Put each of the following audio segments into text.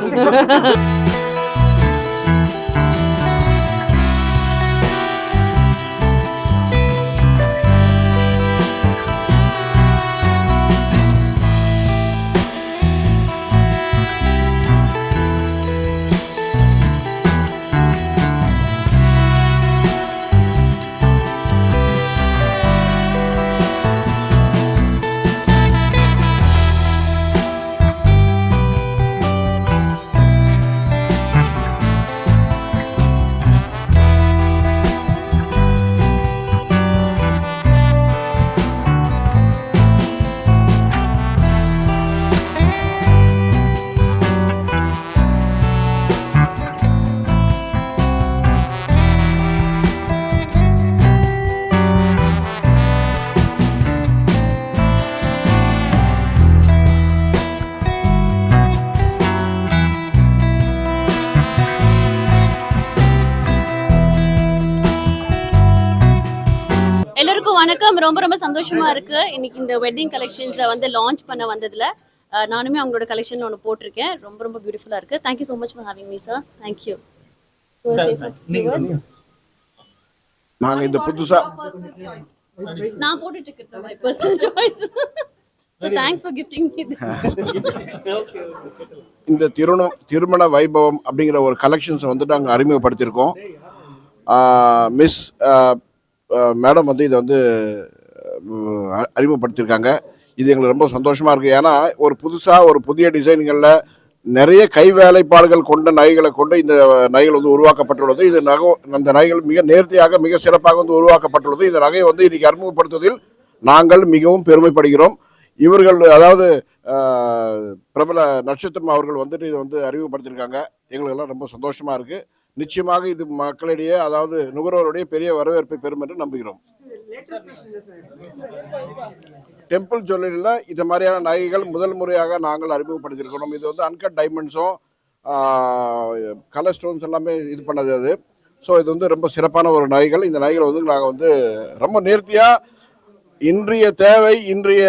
little வணக்கம். ரொம்ப ரொம்ப சந்தோஷமா இருக்கு. இன்னைக்கு இந்த வெட்டிங் கலெக்ஷன்ஸை வந்து லான்ச் பண்ண வந்ததுல நானுமே அவங்களோட கலெக்ஷன் ஒன்று போட்டிருக்கேன். ரொம்ப ரொம்ப பியூட்டிஃபுல்லா இருக்கு. Thank you so much for having me sir thank you நாங்க இந்த புதுசா நான் போட்டுட்டு இருக்கிறது my personal choice so thanks for gifting me this இந்த திருமண திருமண வைபவம் அப்படிங்கிற ஒரு கலெக்ஷன்ஸை வந்துட்டு நாங்கள் அறிமுகப்படுத்தியிருக்கோம். மிஸ் மேடம் வந்து இதை வந்து அறிமுகப்படுத்தியிருக்காங்க. இது எங்களுக்கு ரொம்ப சந்தோஷமாக இருக்குது ஏன்னா ஒரு புதுசாக ஒரு புதிய டிசைன்களில் நிறைய கை வேலைப்பாடுகள் கொண்ட நகைகளை கொண்டு இந்த நகைகள் வந்து உருவாக்கப்பட்டுள்ளது. இது நகை அந்த நகைகள் மிக நேர்த்தியாக மிக சிறப்பாக வந்து உருவாக்கப்பட்டுள்ளது. இந்த நகையை வந்து இன்றைக்கி அறிமுகப்படுத்துவதில் நாங்கள் மிகவும் பெருமைப்படுகிறோம். இவர்கள் அதாவது பிரபல நட்சத்திரம் அவர்கள் வந்துட்டு இதை வந்து அறிமுகப்படுத்தியிருக்காங்க. எங்களுக்கெல்லாம் ரொம்ப சந்தோஷமாக இருக்குது நிச்சயமாக இது மக்களிடையே அதாவது நுகர்வோருடைய பெரிய வரவேற்பை பெறும் என்று நம்புகிறோம். டெம்பிள் ஜுவல்லரியில் இது மாதிரியான நகைகள் முதல் முறையாக நாங்கள் அறிமுகப்படுத்தியிருக்கிறோம். இது வந்து அன்கட் டைமண்ட்ஸும் கலர் ஸ்டோன்ஸ் எல்லாமே இது பண்ணது அது. ஸோ இது வந்து ரொம்ப சிறப்பான ஒரு நகைகள் இந்த நகைகளை வந்து நாங்கள் வந்து ரொம்ப நேர்த்தியாக இன்றைய தேவை இன்றைய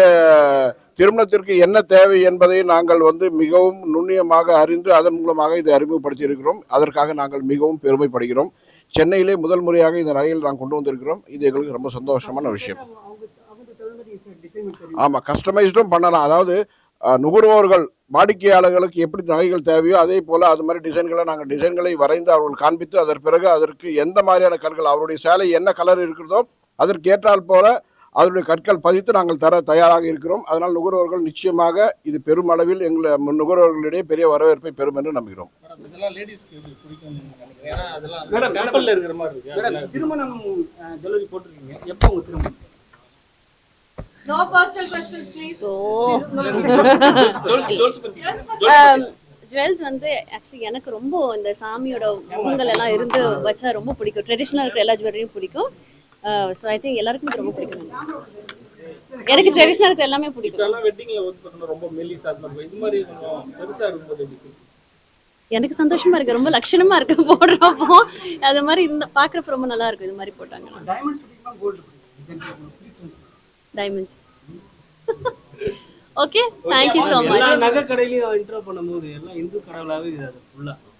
திருமணத்திற்கு என்ன தேவை என்பதை நாங்கள் வந்து மிகவும் நுண்ணியமாக அறிந்து அதன் மூலமாக இதை அறிமுகப்படுத்தி இருக்கிறோம் அதற்காக நாங்கள் மிகவும் பெருமைப்படுகிறோம். சென்னையிலே முதல் முறையாக இந்த நகையில் நாங்கள் கொண்டு வந்திருக்கிறோம். இது எங்களுக்கு ரொம்ப சந்தோஷமான விஷயம். ஆமாம் கஸ்டமைஸ்டும் பண்ணலாம். அதாவது நுகர்வோர்கள் வாடிக்கையாளர்களுக்கு எப்படி நகைகள் தேவையோ அதே போல் அது மாதிரி டிசைன்களை நாங்கள் டிசைன்களை வரைந்து அவர்கள் காண்பித்து அதன் பிறகு அதற்கு எந்த மாதிரியான கற்கள் அவருடைய சேலை என்ன கலர் இருக்கிறதோ அதற்கு ஏற்றால் போல அதனுடைய கற்கள் பதித்து நாங்கள் தர தயாராக இருக்கிறோம். அதனால் நுகர்வோர்கள் நிச்சயமாக இது பெருமளவில் எங்களை நுகர்வோர்களிடையே பெரிய வரவேற்பை பெறும் என்று நம்புகிறோம். ஜுவல்ஸ் ஜுவல்ஸ் வந்து ஆக்சுவலி எனக்கு ரொம்ப இந்த சாமியோட முகங்கள் எல்லாம் இருந்து வச்சா ரொம்ப பிடிக்கும். ட்ரெடிஷ்னலாக இருக்கிற எல்லா ஜுவல்லரியும் பிடிக்கும். ஸோ ஐ திங்க் எல்லாருக்கும் இது ரொம்ப பிடிக்கும். எனக்கு ட்ரெடிஷ்னலாக இருக்கிற எல்லாமே பிடிக்கும். வெட்டிங்ல ஒர்க் பண்ணணும் ரொம்ப மெல்லிசா மாதிரி இது மாதிரி கொஞ்சம் பெருசா இருக்கும்போது? எனக்கு சந்தோஷமா இருக்கு ரொம்ப லட்சணமா இருக்கு போடுறப்போ. அது மாதிரி இந்த பாக்குறப்ப ரொம்ப நல்லா இருக்கும் இது மாதிரி போட்டாங்கன்னா. டைமண்ட்ஸ் பிடிக்குமா கோல்டு பிடிக்குமா diamonds okay thank you so much நகை கடையிலயும் இன்ட்ரோ பண்ணும்போது எல்லாம் இந்து கடவுளாவே இருக்குது அது ஃபுல்லா சரி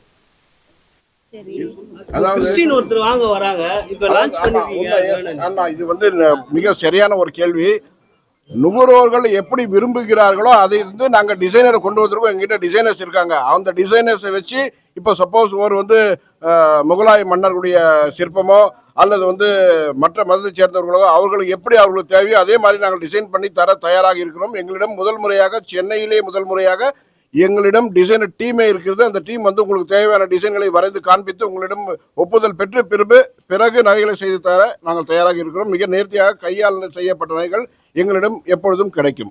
அதாவது கிறிஸ்டின் ஒருத்தர் வாங்க வராங்க. இப்ப லான்ச் இது வந்து மிக சரியான ஒரு கேள்வி. நுகர்வோர்கள் எப்படி விரும்புகிறார்களோ அதை வந்து நாங்க டிசைனரை கொண்டு வந்திருக்கோம். எங்ககிட்ட டிசைனர்ஸ் இருக்காங்க. அந்த டிசைனர்ஸை வச்சு இப்போ சப்போஸ் ஒரு வந்து முகலாய மன்னர்களுடைய சிற்பமோ அல்லது வந்து மற்ற மதத்தைச் சேர்ந்தவர்களோ அவர்களுக்கு எப்படி அவர்களுக்கு தேவையோ அதே மாதிரி நாங்கள் டிசைன் பண்ணி தர தயாராக இருக்கிறோம். எங்களிடம் முதல் முறையாக சென்னையிலே முதல் முறையாக எங்களிடம் டிசைனர் டீமே இருக்கிறது. அந்த டீம் வந்து உங்களுக்கு தேவையான டிசைன்களை வரைந்து காண்பித்து உங்களிடம் ஒப்புதல் பெற்று பிறகு பிறகு நகைகளை செய்து தர நாங்கள் தயாராக இருக்கிறோம். மிக நேர்த்தியாக கையால் செய்யப்பட்ட நகைகள் எங்களிடம் எப்பொழுதும் கிடைக்கும்.